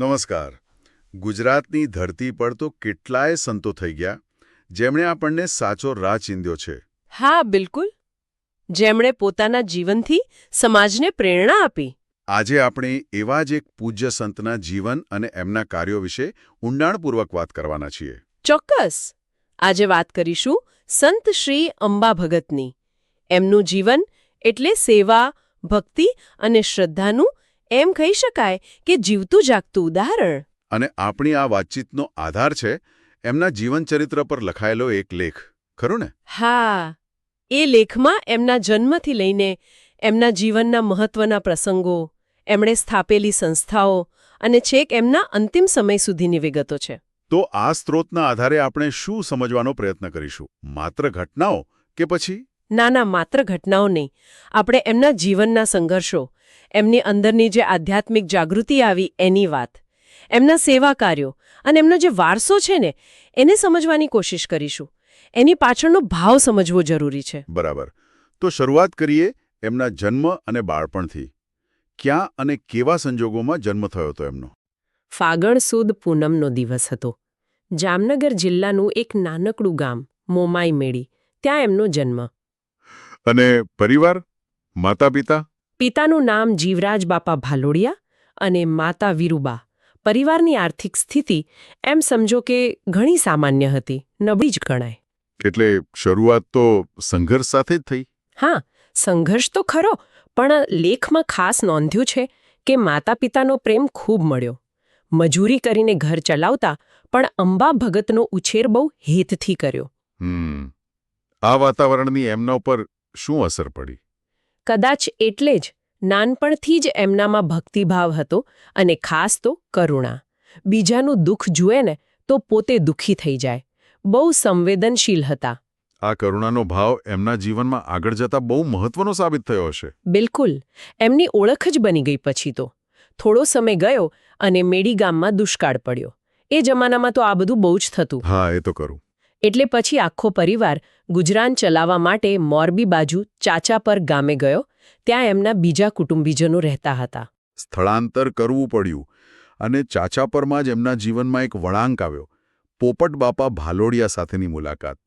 નમસ્કાર. ગુજરાતની ધરતી પર તો કેટલાય સંતો થઈ ગયા જેમણે આપણને સાચો રાહ ચીંધ્યો છે. હા બિલકુલ. જેમણે પોતાના જીવનથી સમાજને પ્રેરણા આપી. આજે આપણે એવા જ એક પૂજ્ય સંતના જીવન અને એમના કાર્યો વિશે ઊંડાણપૂર્વક વાત કરવાના છીએ. ચોક્કસ. આજે વાત કરીશું સંત શ્રી અંબા ભગતની. એમનું જીવન એટલે સેવા ભક્તિ અને શ્રદ્ધાનું એમ કહી શકાય કે જીવતું જાગતું ઉદાહરણ. અને આપણી આ વાતચીતનો આધાર છે એમના જીવનચરિત્ર પર લખાયેલો એક લેખ. ખરું ને? હા. એ લેખમાં એમના જન્મથી લઈને એમના જીવનના મહત્વના પ્રસંગો એમણે સ્થાપેલી સંસ્થાઓ અને છેક એમના અંતિમ સમય સુધીની વિગતો છે. તો આ સ્ત્રોતના આધારે આપણે શું સમજવાનો પ્રયત્ન કરીશું? માત્ર ઘટનાઓ કે પછી? નાના માત્ર ઘટનાઓ નહીં. આપણે એમના જીવનના સંઘર્ષો એમની અંદરની જે આધ્યાત્મિક જાગૃતિ આવી એની વાત. એમના સેવા કાર્યો અને એમનો જે વારસો છે ને એને સમજવાની કોશિશ કરીશું. એની પાછળનો ભાવ સમજવો જરૂરી છે. બરાબર. તો શરૂઆત કરીએ એમના જન્મ અને બાળપણથી. ક્યાં અને કેવા સંજોગોમાં જન્મ થયો હતો એમનો? ફાગણ સુદ પૂનમનો દિવસ હતો. જામનગર જિલ્લાનું એક નાનકડું ગામ મોમાઈ મેળી ત્યાં એમનો જન્મ. અને પરિવાર માતા પિતા પિતાનું નામ જીવરાજ બાપા ભાલોડિયા અને માતા વીરુબા. પરિવારની આર્થિક સ્થિતિ એમ સમજો કે ઘણી સામાન્ય હતી નબળી જ ગણાય. એટલે શરૂઆત તો સંઘર્ષ સાથે જ થઈ? હા સંઘર્ષ તો ખરો પણ લેખમાં ખાસ નોંધ્યું છે કે માતા પિતાનો પ્રેમ ખૂબ મળ્યો. મજૂરી કરીને ઘર ચલાવતા પણ અંબા ભગતનો ઉછેર બહુ હેતથી કર્યો. આ વાતાવરણની એમના ઉપર શું અસર પડી? કદાચ એટલે જ નાનપણથી જ એમનામાં ભક્તિભાવ હતો અને ખાસ તો કરુણા. બીજાનું દુઃખ જુએ ને તો પોતે દુઃખી થઈ જાય. બહુ સંવેદનશીલ હતા. આ કરુણાનો ભાવ એમના જીવનમાં આગળ જતા બહુ મહત્વનો સાબિત થયો હશે. બિલકુલ. એમની ઓળખ જ બની ગઈ પછી તો. થોડો સમય ગયો અને મેડી ગામમાં દુષ્કાળ પડ્યો. એ જમાનામાં તો આ બધું બહુ જ થતું. હા એ તો કરું. એટલે પછી આખો પરિવાર ગુજરાન ચલાવવા માટે મોરબી બાજુ ચાચા પર ગામે ગયો ત્યાં એમના બીજા કુટુંબીજનો રહેતા હતા. સ્થળાંતર કરવું પડ્યું અને ચાચા પરમાં જ એમના જીવનમાં એક વળાંક આવ્યો. પોપટ બાપા ભાલોડિયા સાથેની મુલાકાત.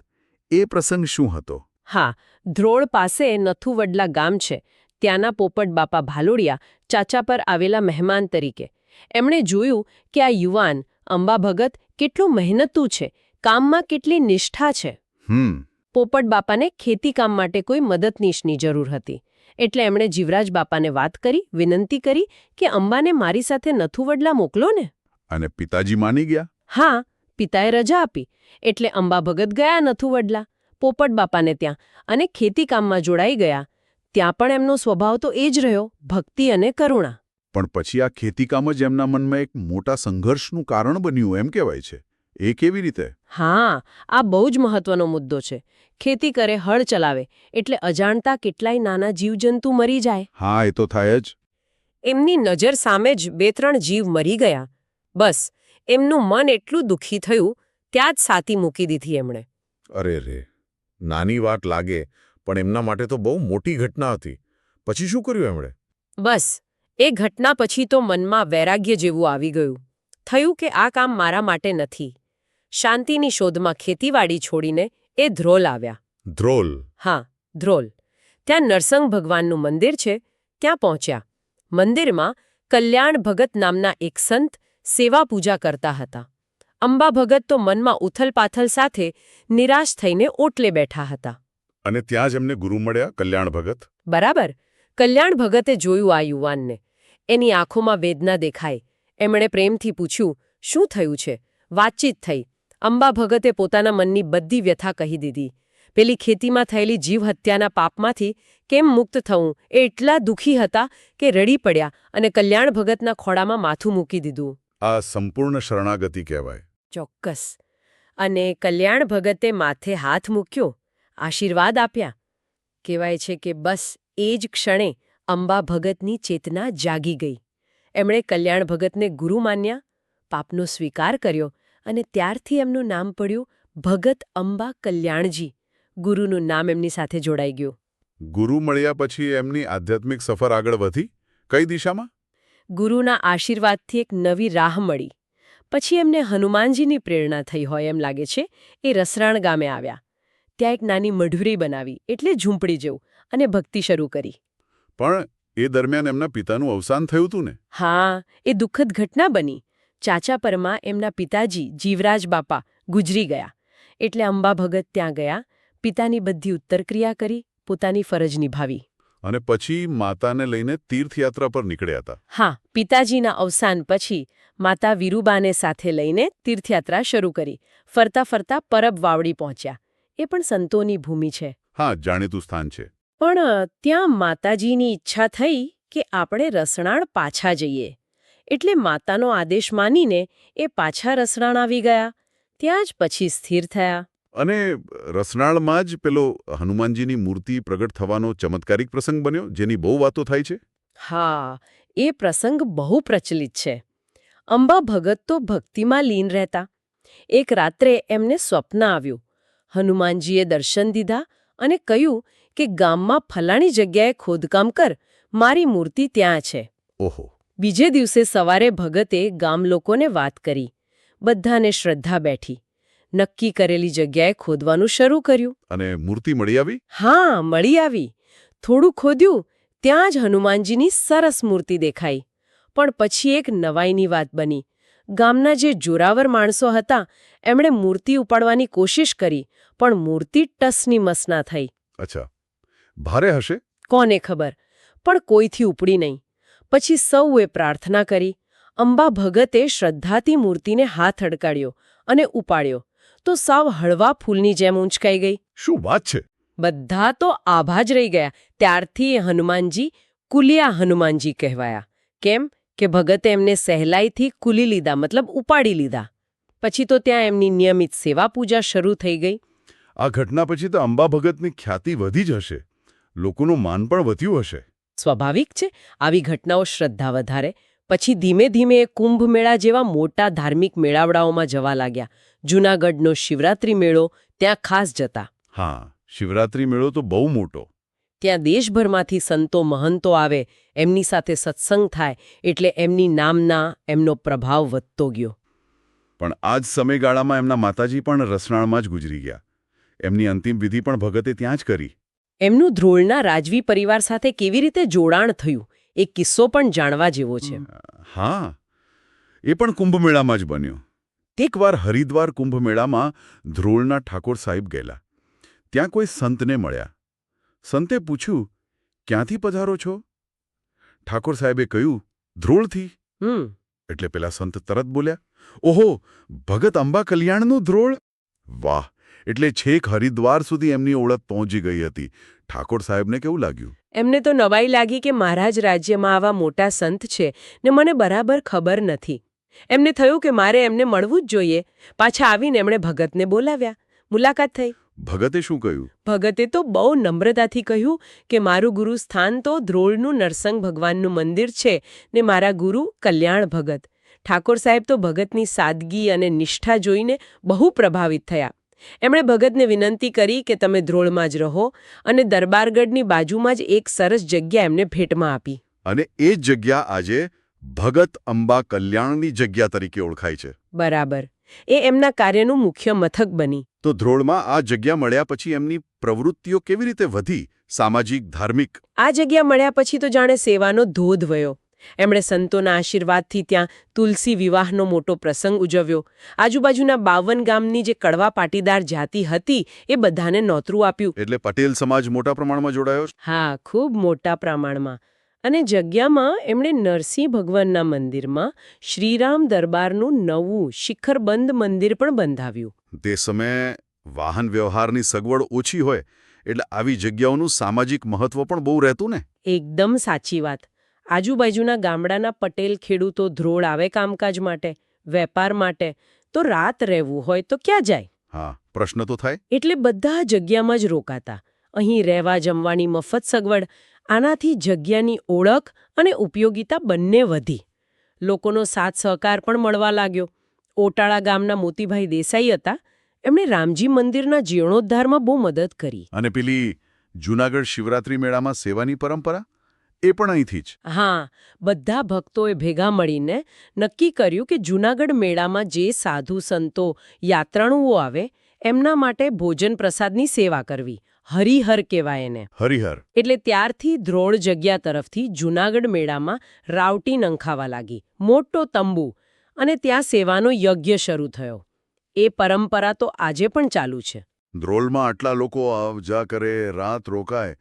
એ પ્રસંગ શું હતો? હા ધ્રોળ પાસે નથુવડલા ગામ છે. ત્યાંના પોપટ બાપા ભાલોડિયા ચાચા પર આવેલા મહેમાન તરીકે. એમણે જોયું કે આ યુવાન અંબા ભગત કેટલું મહેનતું છે. કામમાં કેટલી નિષ્ઠા છે? હમ. પોપટ બાપાને ખેતીકામ માટે કોઈ મદદનીશની જરૂર હતી. એટલે એમણે જીવરાજ બાપાને વાત કરી વિનંતી કરી કે અંબાને મારી સાથે નથુવડલા મોકલો ને. અને પિતાજી માની ગયા? હા પિતાએ રજા આપી. એટલે અંબા ભગત ગયા નથુવડલા પોપટ બાપાને ત્યાં અને ખેતીકામમાં જોડાઈ ગયા. ત્યાં પણ એમનો સ્વભાવ તો એ જ રહ્યો ભક્તિ અને કરુણા. પણ પછી આ ખેતીકામ જ એમના મનમાં એક મોટા સંઘર્ષનું કારણ બન્યું એમ કહેવાય છે. એ કેવી રીતે? હા આ બહુ જ મહત્વનો મુદ્દો છે. ખેતી કરે હળ ચલાવે એટલે અજાણતા કેટલાય નાના જીવજંતુ મરી જાય. હા એ તો થાય જ. એમની નજર સામે જ બે ત્રણ જીવ મરી ગયા. બસ એમનું મન એટલું દુઃખી થયું ત્યાં જ સાતી મૂકી દીધી એમણે. અરે રે નાની વાત લાગે પણ એમના માટે તો બહુ મોટી ઘટના હતી. પછી શું કર્યું એમણે? બસ એ ઘટના પછી તો મનમાં વૈરાગ્ય જેવું આવી ગયું. થયું કે આ કામ મારા માટે નથી. શાંતિની શોધમાં ખેતીવાડી છોડીને એ ધ્રોલ આવ્યા. ધ્રોલ? હા ધ્રોલ. ત્યાં નરસંગ ભગવાનનું મંદિર છે ત્યાં પહોંચ્યા. મંદિરમાં કલ્યાણ ભગત નામના એક સંત સેવા પૂજા કરતા હતા. અંબા ભગત તો મનમાં ઉથલપાથલ સાથે નિરાશ થઈને ઓટલે બેઠા હતા. અને ત્યાં જ એમને ગુરુ મળ્યા કલ્યાણ ભગત? બરાબર. કલ્યાણ ભગતે જોયું આ યુવાનને. એની આંખોમાં વેદના દેખાઈ. એમણે પ્રેમથી પૂછ્યું શું થયું છે? વાતચીત થઈ. અંબા ભગતે પોતાના મનની બધી વ્યથા કહી દીધી. પેલી ખેતીમાં થયેલી જીવહત્યાના પાપમાંથી કેમ મુક્ત થવું? એ એટલા દુઃખી હતા કે રડી પડ્યા અને કલ્યાણ ભગતના ખોળામાં માથું મૂકી દીધું. આ સંપૂર્ણ શરણાગતિ કહેવાય. ચોક્કસ. અને કલ્યાણ ભગતે માથે હાથ મૂક્યો આશીર્વાદ આપ્યા. કહેવાય છે કે બસ એ જ ક્ષણે અંબા ભગતની ચેતના જાગી ગઈ. એમણે કલ્યાણ ભગતને ગુરુ માન્યા પાપનો સ્વીકાર કર્યો અને ત્યારથી એમનું નામ પડ્યું ભગત અંબા કલ્યાણજી. ગુરુનું નામ એમની સાથે જોડાઈ ગયું. ગુરુ મળ્યા પછી એમની આધ્યાત્મિક સફર આગળ વધી? કઈ દિશામાં? ગુરુના આશીર્વાદથી એક નવી રાહ મળી. પછી એમને હનુમાનજીની પ્રેરણા થઈ હોય એમ લાગે છે એ રસરાણ ગામે આવ્યા. ત્યાં એક નાની મઢુરી બનાવી એટલે ઝૂંપડી જેવું અને ભક્તિ શરૂ કરી. પણ એ દરમિયાન એમના પિતાનું અવસાન થયું હતું ને? હા એ દુઃખદ ઘટના બની. ચાચા પરમાં એમના પિતાજી જીવરાજ બાપા ગુજરી ગયા. એટલે અંબા ભગત ત્યાં ગયા પિતાની બધી ઉત્તરક્રિયા કરી પોતાની ફરજ નિભાવી. અને પછી માતાને લઈને તીર્થયાત્રા પર નીકળ્યા હતા. હા પિતાજીના અવસાન પછી માતા વીરુબાને સાથે લઈને તીર્થયાત્રા શરૂ કરી. ફરતા ફરતા પરબ વાવડી પહોંચ્યા. એ પણ સંતોની ભૂમિ છે. હા જાણીતું સ્થાન છે. પણ ત્યાં માતાજીની ઈચ્છા થઈ કે આપણે રસણાણ પાછા જઈએ. એટલે માતાનો આદેશ માનીને એ પાછા રસણાણ આવી ગયા. ત્યાં જ પછી સ્થિર થયા. અને રસનાળમાં જ પેલો હનુમાનજીની મૂર્તિ પ્રગટ થવાનો ચમત્કારિક પ્રસંગ બન્યો જેની બહુ વાતો થાય છે? હા એ પ્રસંગ બહુ પ્રચલિત છે. અંબા ભગત તો ભક્તિમાં લીન રહેતા. એક રાત્રે એમને સ્વપ્ન આવ્યું. હનુમાનજીએ દર્શન દીધા અને કહ્યું કે ગામમાં ફલાણી જગ્યાએ ખોદકામ કર મારી મૂર્તિ ત્યાં છે. ઓહો. બીજે દિવસે સવારે ભગતે ગામ લોકોને વાત કરી. બધાને શ્રદ્ધા બેઠી. નક્કી કરેલી જગ્યાએ ખોદવાનું શરૂ કર્યું. અને મૂર્તિ મળી આવી? હા મળી આવી. થોડું ખોદ્યું ત્યાં જ હનુમાનજીની સરસ મૂર્તિ દેખાઈ. પણ પછી એક નવાઈની વાત બની. ગામના જે જોરાવર માણસો હતા એમણે મૂર્તિ ઉપાડવાની કોશિશ કરી પણ મૂર્તિ ટસની મસના થઈ. અચ્છા. ભારે હશે? કોને ખબર? પણ કોઈથી ઉપડી નહીં. પછી સૌએ પ્રાર્થના કરી. અંબા ભગતે શ્રદ્ધાથી મૂર્તિને હાથ અડકાડ્યો અને ઉપાડ્યો. તો સાવ હળવા ફૂલની જેમ ઊંચકાઈ ગઈ. શું વાત છે? બધા તો આભા જ રહી ગયા. ત્યારથી હનુમાનજી કુલિયા હનુમાનજી કહેવાયા. કેમ કે ભગતે એમને સહેલાઈથી કુલી લીધા મતલબ ઉપાડી લીધા. પછી તો ત્યાં એમની નિયમિત સેવા પૂજા શરૂ થઈ ગઈ. આ ઘટના પછી તો અંબા ભગતની ખ્યાતિ વધી જ હશે. લોકોનું માન પણ વધ્યું હશે. સ્વાભાવિક છે આવી ઘટનાઓ શ્રદ્ધા વધારે. પછી ધીમે ધીમે એ કુંભ મેળા જેવા મોટા ધાર્મિક મેળાવડાઓમાં જવા લાગ્યા. જૂનાગઢનો શિવરાત્રી મેળો ત્યાં ખાસ જતા. હા શિવરાત્રી મેળો તો બહુ મોટો. ત્યાં દેશભરમાંથી સંતો મહંતો આવે એમની સાથે સત્સંગ થાય એટલે એમની નામના એમનો પ્રભાવ વધતો ગયો. પણ આ જ સમયગાળામાં એમના માતાજી પણ રસનાળમાં જ ગુજરી ગયા. એમની અંતિમ વિધિ પણ ભગતે ત્યાં જ કરી. એમનું ધ્રોળના રાજવી પરિવાર સાથે કેવી રીતે જોડાણ થયું એ કિસ્સો પણ જાણવા જેવો છે. હા. એ પણ કુંભમેળામાં જ બન્યો. એકવાર હરિદ્વાર કુંભમેળામાં ધ્રોળના ઠાકોર સાહેબ ગયેલા. ત્યાં કોઈ સંતને મળ્યા. સંતે પૂછ્યું ક્યાંથી પધારો છો? ઠાકોર સાહેબે કહ્યું ધ્રોળથી. એટલે પેલા સંત તરત બોલ્યા ઓહો ભગત અંબા કલ્યાણનું ધ્રોળ? વાહ એટલે છેક હરિદ્વાર સુધી એમની ઓળખ પહોંચી ગઈ હતી. ઠાકોર સાહેબને કેવું લાગ્યું? એમને તો નવાઈ લાગી કે મારા જ રાજ્યમાં આવા મોટા સંત છે ને મને બરાબર ખબર નથી. એમને થયું કે મારે એમને મળવું જ જોઈએ. પાછા આવીને એમણે ભગતને બોલાવ્યા. મુલાકાત થઈ. ભગતે શું કહ્યું? ભગતે તો બહુ નમ્રતાથી કહ્યું કે મારું ગુરુ સ્થાન તો ધ્રોળનું નરસંગ ભગવાનનું મંદિર છે ને મારા ગુરુ કલ્યાણ ભગત. ઠાકોર સાહેબ તો ભગતની સાદગી અને નિષ્ઠા જોઈને બહુ પ્રભાવિત થયા. એમણે ભગતને વિનંતી કરી કે તમે ધ્રોળમાં જ રહો અને દરબારગઢની બાજુમાં જ એક સરસ જગ્યા એમને ભેટમાં આપી. અને એ જ જગ્યા આજે ભગત અંબા કલ્યાણની જગ્યા તરીકે ઓળખાય છે. બરાબર. એ એમના કાર્યનું મુખ્ય મથક બની. તો ધ્રોળમાં આ જગ્યા મળ્યા પછી એમની પ્રવૃત્તિઓ કેવી રીતે વધી? સામાજિક ધાર્મિક? આ જગ્યા મળ્યા પછી તો જાણે સેવાનો ધોધ વયો. એમણે સંતોના આશીર્વાદથી ત્યાં તુલસી વિવાહનો મોટો પ્રસંગ ઉજવ્યો. આજુબાજુના બાવન ગામની જે કડવા પાટીદાર જાતિ હતી એ બધાને નોતરું આપ્યું. એટલે પટેલ સમાજ મોટા પ્રમાણમાં જોડાયો હા ખૂબ મોટા પ્રમાણમાં. અને જગ્યામાં એમણે નરસિંહ ભગવાનના મંદિરમાં શ્રીરામ દરબારનું નવું શિખરબંધ મંદિર પણ બંધાવ્યું. તે સમયે વાહન વ્યવહારની સગવડ ઓછી હોય એટલે આવી જગ્યાઓનું સામાજિક મહત્વ પણ બહુ રહેતું ને? એકદમ સાચી વાત. આજુબાજુના ગામડાના પટેલ ખેડૂતો ધ્રોળ આવે કામકાજ માટે વેપાર માટે તો રાત રહેવું હોય તો ક્યાં જાય? હા પ્રશ્ન તો થાય. એટલે બધા જગ્યામાં જ રોકાતા. અહીં રહેવા જમવાની મફત સગવડ આનાથી જગ્યાની ઓળખ અને ઉપયોગિતા બંને વધી. લોકોનો સાથ સહકાર પણ મળવા લાગ્યો. ઓટાળા ગામના મોતીભાઈ દેસાઈ હતા. એમણે રામજી મંદિરના જીર્ણોદ્ધારમાં બહુ મદદ કરી. અને પેલી જૂનાગઢ શિવરાત્રી મેળામાં સેવાની પરંપરા? એ પણ અહીંથી જ. હા બધા ભક્તોએ ભેગા મળીને નક્કી કર્યું કે જૂનાગઢ મેળામાં જે સાધુ સંતો યાત્રાળુઓ આવે એમના માટે ભોજન પ્રસાદની સેવા કરવી. હરિહર કહેવાય એને. હરિહર. એટલે ત્યારથી ધ્રોળ જગ્યા તરફથી જૂનાગઢ મેળામાં રાવટી નંખાવા લાગી. મોટો તંબુ અને ત્યાં સેવાનો યજ્ઞ શરૂ થયો. એ પરંપરા તો આજે પણ ચાલુ છે. ધ્રોલમાં આટલા લોકો આવ જા કરે રાત રોકાય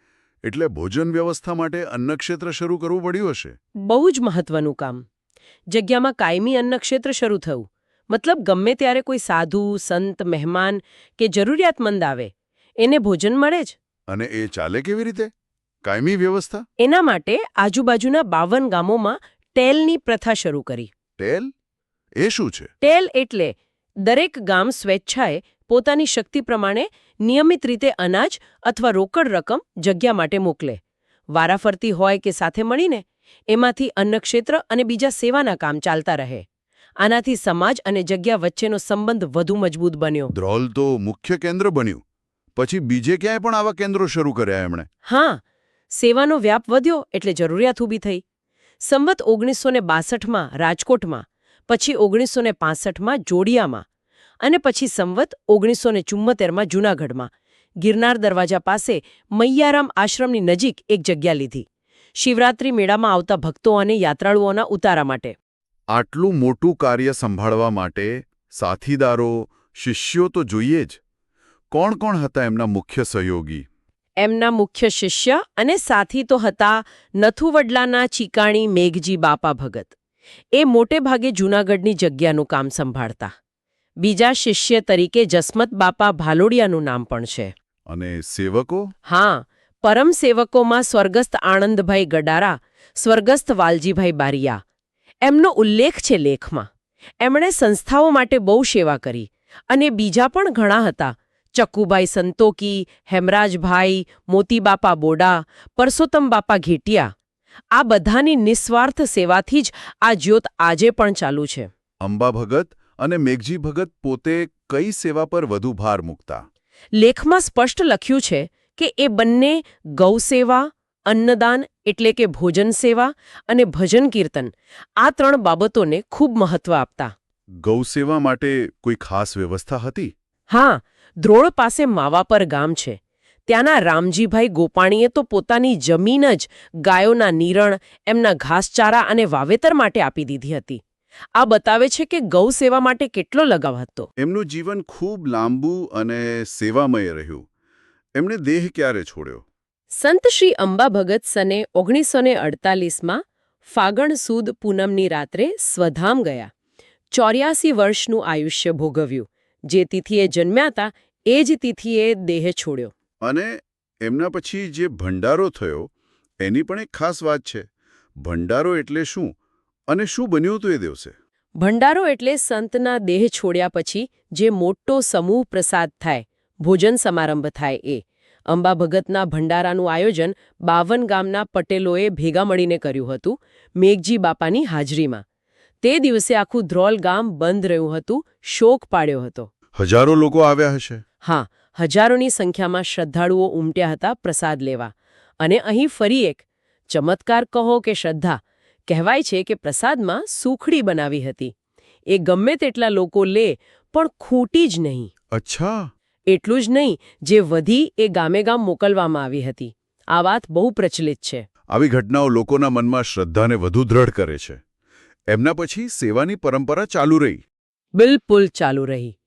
એટલે ભોજન વ્યવસ્થા માટે અન્નક્ષેત્ર શરૂ કરવું પડ્યું હશે? બહુ જ મહત્વનું કામ. જગ્યામાં કાયમી અન્નક્ષેત્ર શરૂ થયું. મતલબ ગમે ત્યારે કોઈ સાધુ સંત મહેમાન કે જરૂરિયાતમંદ આવે એને ભોજન મળે જ. અને એ ચાલે કેવી રીતે? કાયમી વ્યવસ્થા? એના માટે આજુબાજુના બાવન ગામોમાં ટેલની પ્રથા શરૂ કરી. ટેલ? એ શું છે? ટેલ એટલે દરેક ગામ સ્વેચ્છાએ પોતાની શક્તિ પ્રમાણે નિયમિત રીતે અનાજ અથવા રોકડ રકમ જગ્યા માટે મોકલે. વારાફરતી હોય કે સાથે મળીને એમાંથી અન્નક્ષેત્ર અને બીજા સેવાના કામ ચાલતા રહે. આનાથી સમાજ અને જગ્યા વચ્ચેનો સંબંધ વધુ મજબૂત બન્યો. ધ્રોલ તો મુખ્ય કેન્દ્ર બન્યું. પછી બીજે ક્યાંય પણ આવા કેન્દ્રો શરૂ કર્યા એમણે? હા સેવાનો વ્યાપ વધ્યો એટલે જરૂરિયાત ઊભી થઈ. સંવત ઓગણીસો ને બાસઠમાં રાજકોટમાં પછી ઓગણીસો ને પાસઠમાં જોડિયામાં અને પછી સંવત ઓગણીસો ને ચુમ્મોતેરમાં જૂનાગઢમાં. ગિરનાર દરવાજા પાસે મૈયારામ આશ્રમની નજીક એક જગ્યા લીધી. શિવરાત્રી મેળામાં આવતા ભક્તો અને યાત્રાળુઓના ઉતારા માટે. આટલું મોટું કાર્ય સંભાળવા માટે સાથીદારો શિષ્યો તો જોઈએ જ. કોણ કોણ હતા એમના મુખ્ય સહયોગી? એમના મુખ્ય શિષ્ય અને સાથી તો હતા નથુવડલાના ચીકાણી મેઘજી બાપા ભગત. એ મોટે ભાગે જૂનાગઢની જગ્યાનું કામ સંભાળતા. બીજા શિષ્ય તરીકે જસમત બાપા ભાલોડિયાનું નામ પણ છે. અને સેવકો? હા પરમ સેવકોમાં સ્વર્ગસ્થ આણંદભાઈ ગડારા સ્વર્ગસ્થ વાલજીભાઈ બારિયા. એમનો ઉલ્લેખ છે લેખમાં. એમણે સંસ્થાઓ માટે બહુ સેવા કરી અને બીજા પણ ઘણા હતા. ચક્કુભાઈ સંતોકી હેમરાજભાઈ મોતીબાપા બોડા પરસોત્તમ બાપા ઘેટિયા. આ બધાની નિસ્વાર્થ સેવાથી જ આ જ્યોત આજે પણ ચાલુ છે. અંબા ભગત અને મેઘજી ભગત પોતે કઈ સેવા પર વધુ ભાર મૂકતા? લેખમાં સ્પષ્ટ લખ્યું છે કે એ બંને ગૌસેવા અન્નદાન એટલે કે ભોજન સેવા અને ભજન કીર્તન આ ત્રણ બાબતોને ખૂબ મહત્વ આપતા. ગૌસેવા માટે કોઈ ખાસ વ્યવસ્થા હતી? હા ધ્રોળ પાસે માવાપર ગામ છે. ત્યાંના રામજીભાઈ ગોપાણીએ તો પોતાની જમીન જ ગાયોના નીરણ એમના ઘાસચારા અને વાવેતર માટે આપી દીધી હતી. આ બતાવે છે કે ગૌ સેવા માટે કેટલો લગાવ હતો. એમનું જીવન ખૂબ લાંબુ અને સેવામય રહ્યું. એમણે દેહ ક્યારે છોડ્યો? સંત શ્રી અંબા ભગત સને ઓગણીસો ને અડતાલીસમાં ફાગણ સુદ પૂનમની રાત્રે સ્વધામ ગયા. ચોર્યાસી વર્ષનું આયુષ્ય ભોગવ્યું. જે તિથિએ જન્મ્યા હતા એ જ તિથિએ દેહ છોડ્યો. અને એમના પછી જે ભંડારો થયો એની પણ એક ખાસ વાત છે. ભંડારો એટલે શું? અને શું બન્યું હતું એ દિવસે? ભંડારો એટલે સંતના દેહ છોડ્યા પછી જે મોટો સમૂહ પ્રસાદ થાય ભોજન સમારંભ થાય એ. અંબા ભગતના ભંડારાનું આયોજન બાવન ગામના પટેલોએ ભેગા મળીને કર્યું હતું મેઘજી બાપાની હાજરીમાં. તે દિવસે આખું ધ્રોલ ગામ બંધ રહ્યું હતું શોક પાડ્યો હતો. હજારો લોકો આવ્યા હશે. હા હજારોની સંખ્યામાં શ્રદ્ધાળુઓ ઉમટ્યા હતા પ્રસાદ લેવા. અને અહીં ફરી એક ચમત્કાર કહો કે શ્રદ્ધા કહેવાય છે કે પ્રસાદમાં સુખડી બનાવી હતી. એ ગમે તેટલા લોકો લે પણ ખૂટી જ નહીં. અચ્છા. એટલું જ નહીં જે વધી એ ગામે ગામ મોકલવામાં આવી હતી. આ વાત બહુ પ્રચલિત છે. આવી ઘટનાઓ લોકોના મનમાં શ્રદ્ધાને વધુ દ્રઢ કરે છે. એમના પછી સેવાની પરંપરા ચાલુ રહી. બિલકુલ ચાલુ રહી.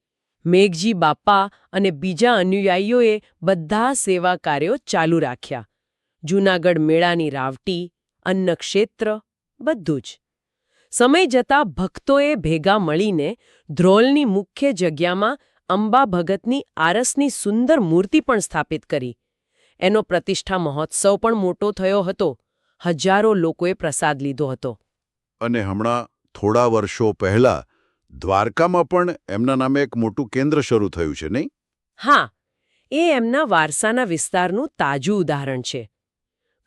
મેઘજી બાપા અને બીજા અનુયાયીઓએ બધા સેવા કાર્યો ચાલુ રાખ્યા. જૂનાગઢ મેળાની રાવટી અન્નક્ષેત્ર બધું જ. સમય જતાં ભક્તોએ ભેગા મળીને ધ્રોલની મુખ્ય જગ્યામાં અંબા ભગતની આરસની સુંદર મૂર્તિ પણ સ્થાપિત કરી. એનો પ્રતિષ્ઠા મહોત્સવ પણ મોટો થયો હતો. હજારો લોકોએ પ્રસાદ લીધો હતો. અને હમણાં થોડા વર્ષો પહેલા દ્વારકામાં પણ એમના નામે એક મોટું કેન્દ્ર શરૂ થયું છે નહીં? હા. એ એમના વારસાના વિસ્તારનું તાજું ઉદાહરણ છે.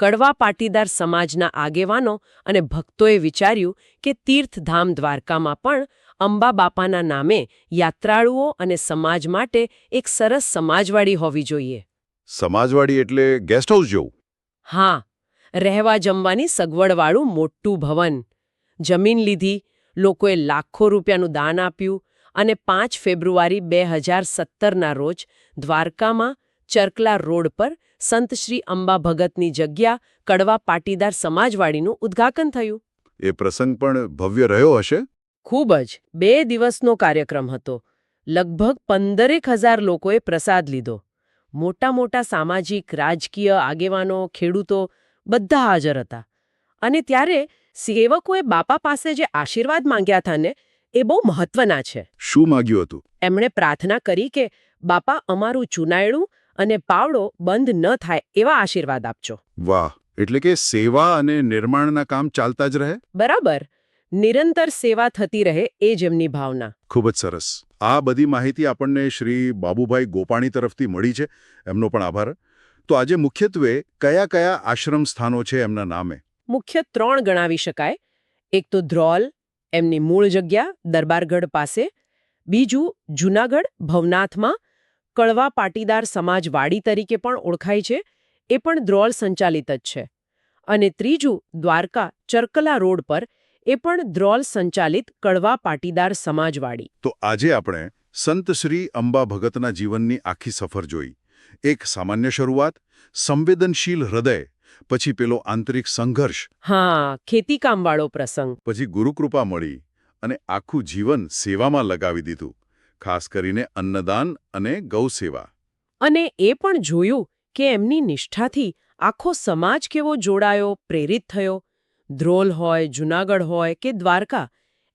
કડવા પાટીદાર સમાજના આગેવાનો અને ભક્તોએ વિચાર્યું કે તીર્થધામ દ્વારકામાં પણ અંબા બાપાના નામે યાત્રાળુઓ અને સમાજ માટે એક સરસ સમાજવાડી હોવી જોઈએ. સમાજવાડી એટલે ગેસ્ટ હાઉસ જેવું? હા રહેવા જમવાની સગવડવાળું મોટું ભવન. જમીન લીધી લોકોએ લાખો રૂપિયાનું દાન આપ્યું અને પાંચ ફેબ્રુઆરી બે હજાર સત્તરના રોજ દ્વારકામાં ચરકલા રોડ પર સંત શ્રી અંબા ભગતની જગ્યા કડવા પાટીદાર સમાજવાડીનું ઉદ્ઘાટન થયું. એ પ્રસંગ પણ ભવ્ય રહ્યો હશે? ખૂબ જ. બે દિવસનો કાર્યક્રમ હતો. લગભગ પંદરેક હજાર લોકોએ પ્રસાદ લીધો. મોટા મોટા સામાજિક રાજકીય આગેવાનો ખેડૂતો બધા હાજર હતા. અને ત્યારે સેવકોએ બાપા પાસે જે આશીર્વાદ માંગ્યા હતા ને એ બહુ મહત્વના છે. શું માગ્યું હતું? એમણે પ્રાર્થના કરી કે બાપા અમારું ચુનાયણું અને પાવડો બંધ ન થાય એવા આશીર્વાદ આપજો. વાહ એટલે કે સેવા અને નિર્માણના કામ ચાલતા જ રહે? બરાબર. નિરંતર સેવા થતી રહે એ જ એમની ભાવના. ખૂબ જ સરસ. આ બધી માહિતી આપણને શ્રી બાબુભાઈ ગોપાણી તરફથી મળી છે. એમનો પણ આભાર. તો આજે મુખ્યત્વે કયા કયા આશ્રમ સ્થાનો છે એમના નામે? મુખ્ય ત્રણ ગણાવી શકાય. એક તો ધ્રોલ એમની મૂળ જગ્યા દરબારગઢ પાસે. બીજું જૂનાગઢ ભવનાથમાં. કળવા પાટીદાર સમાજ વાડી તરીકે પણ ઓળખાય છે એ પણ દ્રોલ સંચાલિત જ છે. અને ત્રીજું દ્વારકા ચરકલા રોડ પર એ પણ દ્રોલ સંચાલિત કળવા પાટીદાર સમાજવાડી. તો આજે આપણે સંત શ્રી અંબા ભગતના જીવનની આખી સફર જોઈ. એક સામાન્ય શરૂઆત સંવેદનશીલ હૃદય પછી પેલો આંતરિક સંઘર્ષ. હા ખેતીકામવાળો પ્રસંગ. પછી ગુરુકૃપા મળી અને આખું જીવન સેવામાં લગાવી દીધું. ખાસ કરીને અન્નદાન અને ગૌસેવા. અને એ પણ જોયું કે એમની નિષ્ઠાથી આખો સમાજ કેવો જોડાયો પ્રેરિત થયો. ધ્રોલ હોય જૂનાગઢ હોય કે દ્વારકા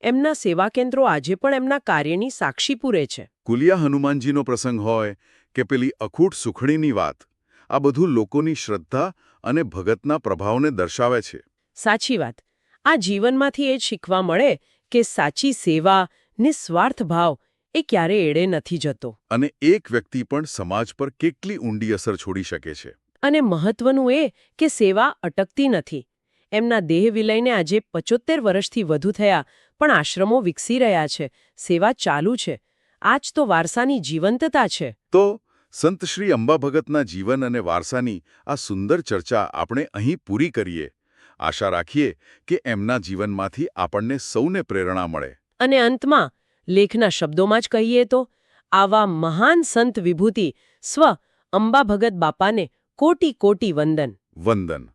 એમના સેવા કેન્દ્રો આજે પણ એમના કાર્યની સાક્ષી પૂરે છે. કુલિયા હનુમાનજીનો પ્રસંગ હોય કે પેલી અખૂટ સુખડીની વાત આ બધું લોકોની શ્રદ્ધા અને ભગતના પ્રભાવને દર્શાવે છે. સાચી વાત. આ જીવનમાંથી એ શીખવા મળે કે સાચી સેવા નિસ્વાર્થ ભાવ એ ક્યારે એડે નથી જતો. અને એક વ્યક્તિ પણ સમાજ પર કેટલી ઊંડી અસર છોડી શકે છે. અને મહત્વનું એ કે સેવા અટકતી નથી. એમના દેહ વિલયને આજે પચોતેર વર્ષથી વધુ થયા પણ આશ્રમો વિકસી રહ્યા છે સેવા ચાલુ છે. આ જ તો વારસાની જીવંતતા છે. તો સંત શ્રી અંબા ભગતના જીવન અને વારસાની આ સુંદર ચર્ચા આપણે અહીં પૂરી કરીએ. આશા રાખીએ કે એમના જીવનમાંથી આપણને સૌને પ્રેરણા મળે. અને અંતમાં લેખના શબ્દોમાં જ કહીએ તો, આવા મહાન સંત વિભૂતિ સ્વ અંબા ભગત બાપાને કોટી કોટી વંદન. વંદન.